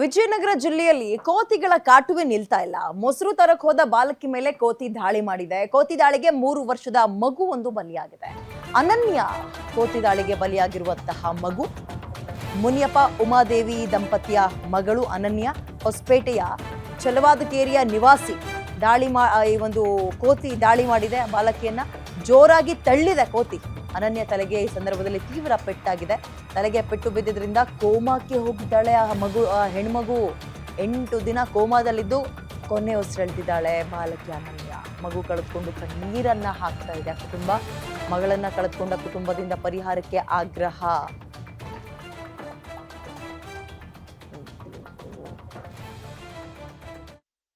ವಿಜಯನಗರ ಜಿಲ್ಲೆಯಲ್ಲಿ ಕೋತಿಗಳ ಕಾಟುವೆ ನಿಲ್ತಾ ಇಲ್ಲ. ಮೊಸರು ತರಕ್ ಹೋದ ಬಾಲಕಿ ಮೇಲೆ ಕೋತಿ ದಾಳಿ ಮಾಡಿದೆ. ಕೋತಿ ದಾಳಿಗೆ ಮೂರು ವರ್ಷದ ಮಗು ಒಂದು ಬಲಿಯಾಗಿದೆ. ಅನನ್ಯ ಕೋತಿ ದಾಳಿಗೆ ಬಲಿಯಾಗಿರುವಂತಹ ಮಗು, ಮುನಿಯಪ್ಪ ಉಮಾದೇವಿ ದಂಪತಿಯ ಮಗಳು ಅನನ್ಯ, ಹೊಸಪೇಟೆಯ ಚಲವಾದಕೇರಿಯ ನಿವಾಸಿ ದಾಳಿ ಮಾ ಈ ಒಂದು ಕೋತಿ ದಾಳಿ ಮಾಡಿದೆ. ಬಾಲಕಿಯನ್ನ ಜೋರಾಗಿ ತಳ್ಳಿದೆ ಕೋತಿ. ಅನನ್ಯ ತಲೆಗೆ ಈ ಸಂದರ್ಭದಲ್ಲಿ ತೀವ್ರ ಪೆಟ್ಟಾಗಿದೆ. ತಲೆಗೆ ಪೆಟ್ಟು ಬಿದ್ದಿದ್ರಿಂದ ಕೋಮಾಕ್ಕೆ ಹೋಗಿದ್ದಾಳೆ ಆ ಮಗು, ಆ ಹೆಣ್ಮಗು. ಎಂಟು ದಿನ ಕೋಮಾದಲ್ಲಿದ್ದು ಕೊನೆ ಉಸಿರೆಳ್ತಿದ್ದಾಳೆ ಬಾಲಕಿ ಅನನ್ಯ. ಮಗು ಕಳೆದುಕೊಂಡು ಕಣ್ಣೀರನ್ನ ಹಾಕ್ತಾ ಇದೆ ಆ ಕುಟುಂಬ. ಮಗಳನ್ನ ಕಳೆದುಕೊಂಡ ಕುಟುಂಬದಿಂದ ಪರಿಹಾರಕ್ಕೆ ಆಗ್ರಹ.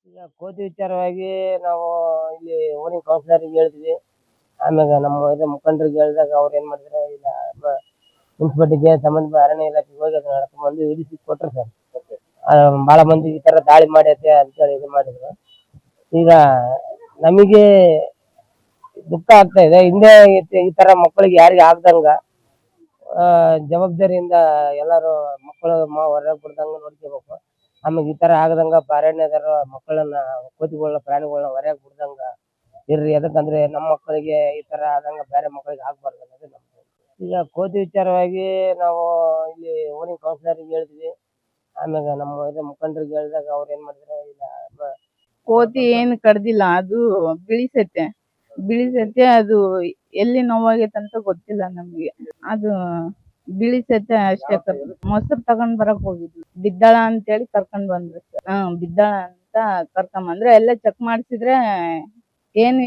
ಈಗ ಕೋತಿ ವಿಚಾರವಾಗಿ ನಾವು ಇಲ್ಲಿ ಓನಿಂಗ್ ಕೌನ್ಸಿಲರ್ಗೆ ಹೇಳಿದ್ವಿ ಆಮ್ಯಾಗ ನಮ್ಮ ಇದು ಮುಖಂಡರಿಗೆ ಹೇಳಿದಾಗ ಅವ್ರು ಏನ್ ಮಾಡಿದ್ರು ಇಲ್ಲ ಮುನ್ಸಿಪಾಲ್ಟಿಗೆ ಸಂಬಂಧ ಅರಣ್ಯ ಇಲಾಖೆಗೆ ಹೋಗಿ ಅದನ್ನ ನಡ್ಕೊಂಡ್ಬಂದು ಇಡಿಸಿ ಕೊಟ್ರು ಸರ್. ಬಹಳ ಮಂದಿ ಈ ತರ ದಾಳಿ ಮಾಡೈತೆ ಅಂತೇಳಿ ಇದು ಮಾಡಿದ್ರು. ಈಗ ನಮಗೆ ದುಃಖ ಆಗ್ತಾ ಇದೆ. ಹಿಂದೆ ಈ- ತರ ಮಕ್ಕಳಿಗೆ ಯಾರಿಗೆ ಆಗ್ದಂಗ ಜವಾಬ್ದಾರಿಯಿಂದ ಎಲ್ಲರೂ ಮಕ್ಕಳು ಹೊರಗೆ ಬಿಡ್ದಂಗ ನೋಡ್ಕೋಬೇಕು. ಆಮೇಲೆ ಈ ತರ ಆಗದಂಗ ಅರಣ್ಯದಾರ ಮಕ್ಕಳನ್ನ ಕೋತಿಗಳನ್ನ ಪ್ರಾಣಿಗಳನ್ನ ಹೊರಗೆ ಬಿಡ್ದಂಗ ಇರ್ರಿ ಯಾಕಂದ್ರೆ ನಮ್ಮ ಮಕ್ಕಳಿಗೆ ಈ ತರ ಆದಂಗ ಬೇರೆ ಮಕ್ಕಳಿಗೆ ಆಗ್ಬಾರ್ದು ಅನ್ನೋದು ಈಗ ಕೋತಿ ವಿಚಾರವಾಗಿ ನಾವು ಇಲ್ಲಿ ಓಣಿ ಕೌನ್ಸಿಲರ್ಗೆ ಹೇಳಿದ್ವಿ. ಆಮ್ಯಾಗ ನಮ್ಮ ಇದೆ ಮುಖಂಡರಿಗೆ ಹೇಳಿದಾಗ ಅವ್ರು ಏನ್ ಮಾಡಿದ್ರೆ ಇಲ್ಲ ಕೋತಿ ಏನು ಕಡ್ದಿಲ್ಲ, ಅದು ಬಿಳಿಸತ್ತೆ ಬಿಳಿಸತ್ತೆ ಅದು ಎಲ್ಲಿ ನೋವಾಗೈತೆ ಅಂತ ಗೊತ್ತಿಲ್ಲ ನಮ್ಗೆ. ಅದು ಬಿಳಿಸತ್ತೆ ಅಷ್ಟೇ ಮೊಸರು ತಗೊಂಡ್ ಬರಕ್ ಹೋಗಿದ್ವಿ. ಬಿದ್ದಾಳ ಅಂತೇಳಿ ಕರ್ಕೊಂಡ್ ಬಂದ್ರು ಹ್ಮ್ ಬಿದ್ದಾಳ ಅಂತ ಕರ್ಕೊಂಡ್ ಬಂದ್ರೆ. ಎಲ್ಲ ಚೆಕ್ ಮಾಡ್ಸಿದ್ರೆ ಏನು